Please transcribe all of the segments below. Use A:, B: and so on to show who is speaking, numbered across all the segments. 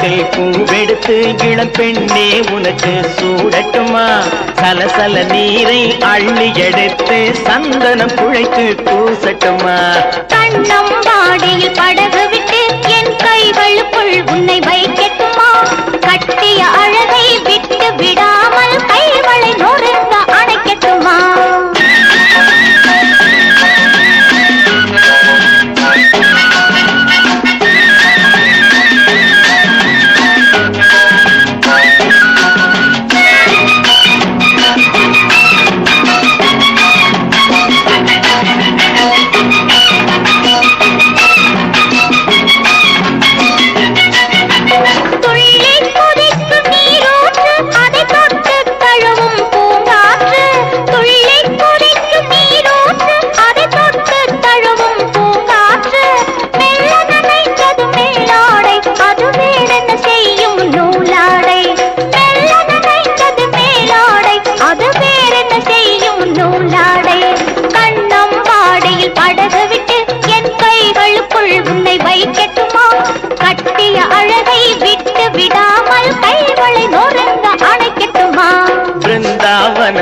A: பூவெடுத்து இளம் பெண்ணே உனக்கு சூடட்டுமா? சலசல நீரை அள்ளி எடுத்து சந்தனம் குழைத்து பூசட்டுமா?
B: கண்ணம் பாடியில் படகு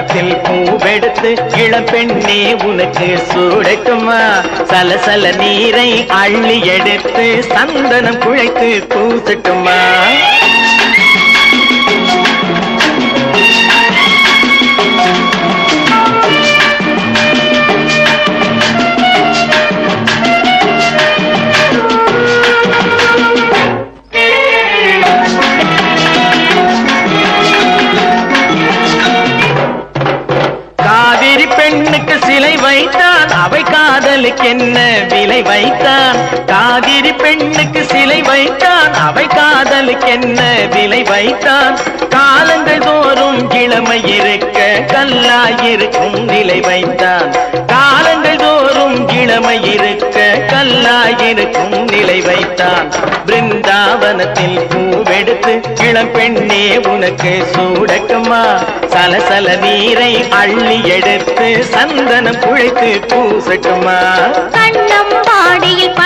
A: பிருந்தாவனத்தில் பூவெடுத்து இளம் பெண்ணே உனக்கு சூடட்டுமா சலசல நீரை அள்ளி எடுத்து சந்தனம் குழைத்து பூசட்டுமா? காவிரி பெண்ணுக்கு சிலை வைத்தான் அவை காதலுக்கு என்ன விலை வைத்தான் காவிரி பெண்ணுக்கு சிலை வைத்தான் அவை காதலுக்கு என்ன விலை வைத்தான் காலங்கள் தோறும் கிழமை இருக்க கல்லாயிருக்கும் நிலை வைத்தான் காலங்கள் தோறும் கிழமை இருக்க கல்லாயிருக்கும் நிலை வைத்தான் பிருந்தாவனத்தில் பூவெடுத்து இளம் பெண்ணே உனக்கு சூடட்டுமா சலசல நீரை அள்ளி எடுத்து சந்தனம் குழைத்து பூசட்டுமா?
B: கண்ணம் வாடியில்